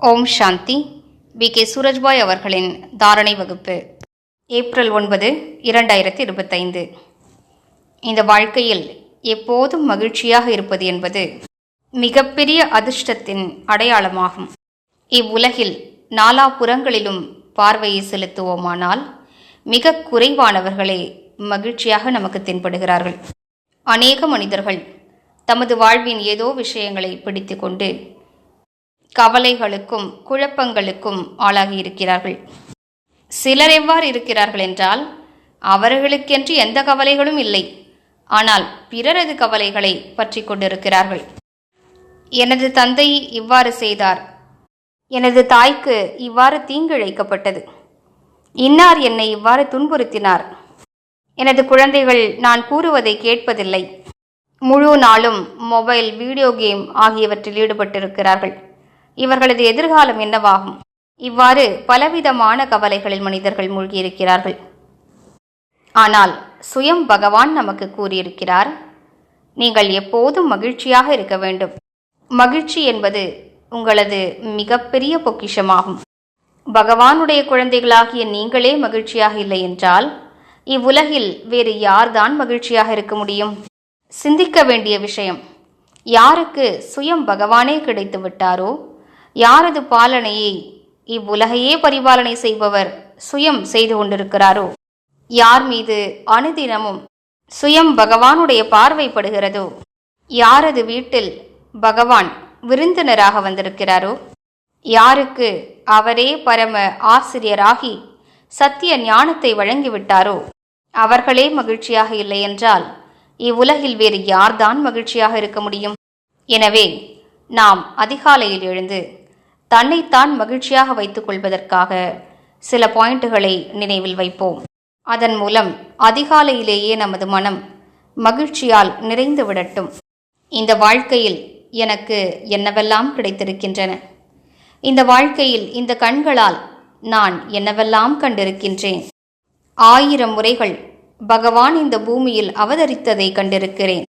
ஓம் சாந்தி. B K. Surajbhai அவர்களின் தாரணை வகுப்பு. ஏப்ரல் ஒன்பது இரண்டாயிரத்தி இருபத்தைந்து இந்த வாழ்க்கையில் எப்போதும் மகிழ்ச்சியாக இருப்பது என்பது மிகப்பெரிய அதிர்ஷ்டத்தின் அடையாளமாகும். இவ்வுலகில் நாலாபுறங்களிலும் பார்வையை செலுத்துவோமானால் மிக குறைவானவர்களே மகிழ்ச்சியாக நமக்கு தென்படுகிறார்கள். அநேக மனிதர்கள் தமது வாழ்வின் ஏதோ விஷயங்களை பிடித்துக்கொண்டு கவலைகளுக்கும் குழப்பங்களுக்கும் ஆளாகி இருக்கிறார்கள் சிலர் எவ்வாறு இருக்கிறார்கள் என்றால் அவர்களுக்கென்று எந்த கவலைகளும் இல்லை. ஆனால் பிறரது கவலைகளை பற்றி கொண்டிருக்கிறார்கள். எனது தந்தை இவ்வாறு செய்தார். எனது தாய்க்கு இவ்வாறு தீங்கிழைக்கப்பட்டது. இன்னார் என்னை இவ்வாறு துன்புறுத்தினார். எனது குழந்தைகள் நான் கூறுவதை கேட்பதில்லை. முழு நாளும் மொபைல் வீடியோ கேம் ஆகியவற்றில் ஈடுபட்டிருக்கிறார்கள். இவர்களது எதிர்காலம் என்னவாகும்? இவ்வாறு பலவிதமான கவலைகளில் மனிதர்கள் மூழ்கியிருக்கிறார்கள். ஆனால் சுயம் பகவான் நமக்கு கூறியிருக்கிறார் நீங்கள் எப்போதும் மகிழ்ச்சியாக இருக்க வேண்டும். மகிழ்ச்சி என்பது உங்களது மிகப்பெரிய பொக்கிஷமாகும். பகவானுடைய குழந்தைகளாகிய நீங்களே மகிழ்ச்சியாக இல்லை என்றால் இவ்வுலகில் வேறு யார்தான் மகிழ்ச்சியாக இருக்க முடியும்? சிந்திக்க வேண்டிய விஷயம் யாருக்கு சுயம் பகவானே கிடைத்து விட்டாரோ யாரது பாலனையை இவ்வுலகையே பரிபாலனை செய்பவர் சுயம் செய்து கொண்டிருக்கிறாரோ? யார் மீது அனுதினமும் சுயம் பகவானுடைய பார்வைப்படுகிறதோ? யாரது வீட்டில் பகவான் விருந்தினராக வந்திருக்கிறாரோ? யாருக்கு அவரே பரம ஆசிரியராகி சத்திய ஞானத்தை வழங்கிவிட்டாரோ? அவர்களே மகிழ்ச்சியாக இல்லை என்றால் இவ்வுலகில் வேறு யார்தான் மகிழ்ச்சியாக இருக்க முடியும்? எனவே நாம் அதிகாலையில் எழுந்து தன்னைத்தான் மகிழ்ச்சியாக வைத்துக் கொள்வதற்காக சில பாயிண்ட்டுகளை நினைவில் வைப்போம். அதன் மூலம் அதிகாலையிலேயே நமது மனம் மகிழ்ச்சியால் நிறைந்து விடட்டும். இந்த வாழ்க்கையில் எனக்கு என்னவெல்லாம் கிடைத்திருக்கின்றன? இந்த வாழ்க்கையில் இந்த கண்களால் நான் என்னவெல்லாம் கண்டிருக்கின்றேன்? ஆயிரம் முறைகள் பகவான் இந்த பூமியில் அவதரித்ததை கண்டிருக்கிறேன்.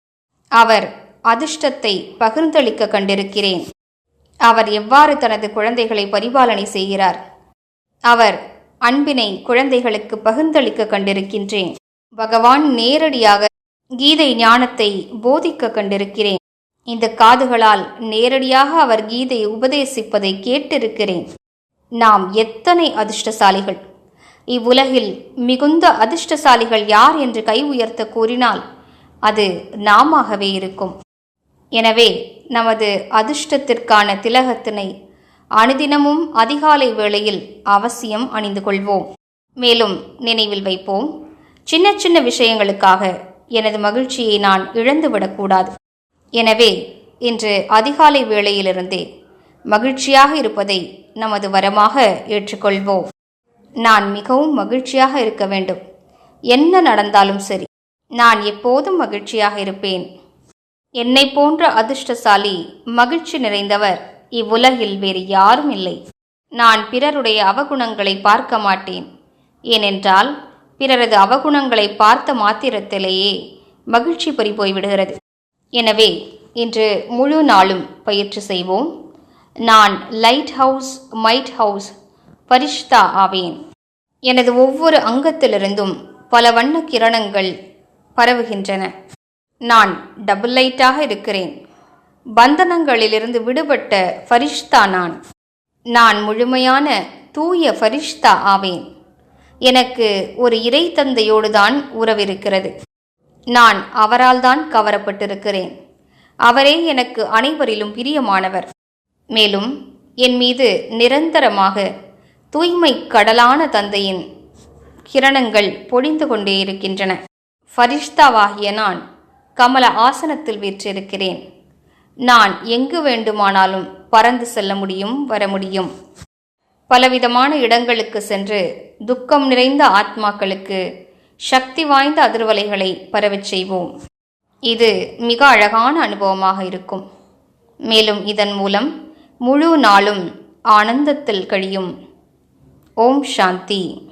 அவர் அதிர்ஷ்டத்தை பகிர்ந்தளிக்க கண்டிருக்கிறேன். அவர் எவ்வாறு தனது குழந்தைகளை பரிபாலனை செய்கிறார்? அவர் அன்பினை குழந்தைகளுக்கு பகிர்ந்தளிக்க கண்டிருக்கின்றேன். பகவான் நேரடியாக கீதை ஞானத்தை போதிக்க கண்டிருக்கிறேன். இந்த காதுகளால் நேரடியாக அவர் கீதை உபதேசிப்பதை கேட்டிருக்கிறேன். நாம் எத்தனை அதிர்ஷ்டசாலிகள்? இவ்வுலகில் மிகுந்த அதிர்ஷ்டசாலிகள் யார் என்று கை உயர்த்த கூறினால் அது நாமாகவே இருக்கும். எனவே நமது அதிர்ஷ்டத்திற்கான திலகத்தினை அனுதினமும் அதிகாலை வேளையில் அவசியம் அணிந்து கொள்வோம். மேலும் நினைவில் வைப்போம் சின்ன சின்ன விஷயங்களுக்காக எனது மகிழ்ச்சியை நான் இழந்துவிடக்கூடாது. எனவே இன்று அதிகாலை வேளையிலிருந்தே மகிழ்ச்சியாக இருப்பதை நமது வரமாக ஏற்றுக்கொள்வோம். நான் மிகவும் மகிழ்ச்சியாக இருக்க வேண்டும். என்ன நடந்தாலும் சரி நான் எப்போதும் மகிழ்ச்சியாக இருப்பேன். என்னை போன்ற அதிர்ஷ்டசாலி மகிழ்ச்சி நிறைந்தவர் இவ்வுலகில் வேறு யாரும் இல்லை. நான் பிறருடைய அவகுணங்களை பார்க்க மாட்டேன். ஏனென்றால் பிறரது அவகுணங்களை பார்த்த மாத்திரத்திலேயே மகிழ்ச்சி பறி போய்விடுகிறது. எனவே இன்று முழு நாளும் பயிற்சி செய்வோம். நான் லைட் ஹவுஸ் மைட் ஹவுஸ் பரிஷ்தா ஆவேன். எனது ஒவ்வொரு அங்கத்திலிருந்தும் பல வண்ண கிரணங்கள் பரவுகின்றன. நான் டபுள் லைட்டாக இருக்கிறேன். பந்தனங்களிலிருந்து விடுபட்ட ஃபரிஷ்தா நான். நான் முழுமையான தூய ஃபரிஷ்தா ஆவேன். எனக்கு ஒரு இறை தந்தையோடு தான் உறவிருக்கிறது. நான் அவரால் தான் கவரப்பட்டிருக்கிறேன். அவரே எனக்கு அனைவரிலும் பிரியமானவர். மேலும் என் மீது நிரந்தரமாக தூய்மை கடலான தந்தையின் கிரணங்கள் பொழிந்து கொண்டே இருக்கின்றன. ஃபரிஷ்தாவாகிய நான் கமல ஆசனத்தில் வீற்றிருக்கிறேன். நான் எங்கு வேண்டுமானாலும் பறந்து செல்ல முடியும் வர முடியும். பலவிதமான இடங்களுக்கு சென்று துக்கம் நிறைந்த ஆத்மாக்களுக்கு சக்தி வாய்ந்த அதிர்வலைகளை பரவச் செய்வோம். இது மிக அழகான அனுபவமாக இருக்கும். மேலும் இதன் மூலம் முழு நாளும் ஆனந்தத்தில் கழியும். ஓம் சாந்தி.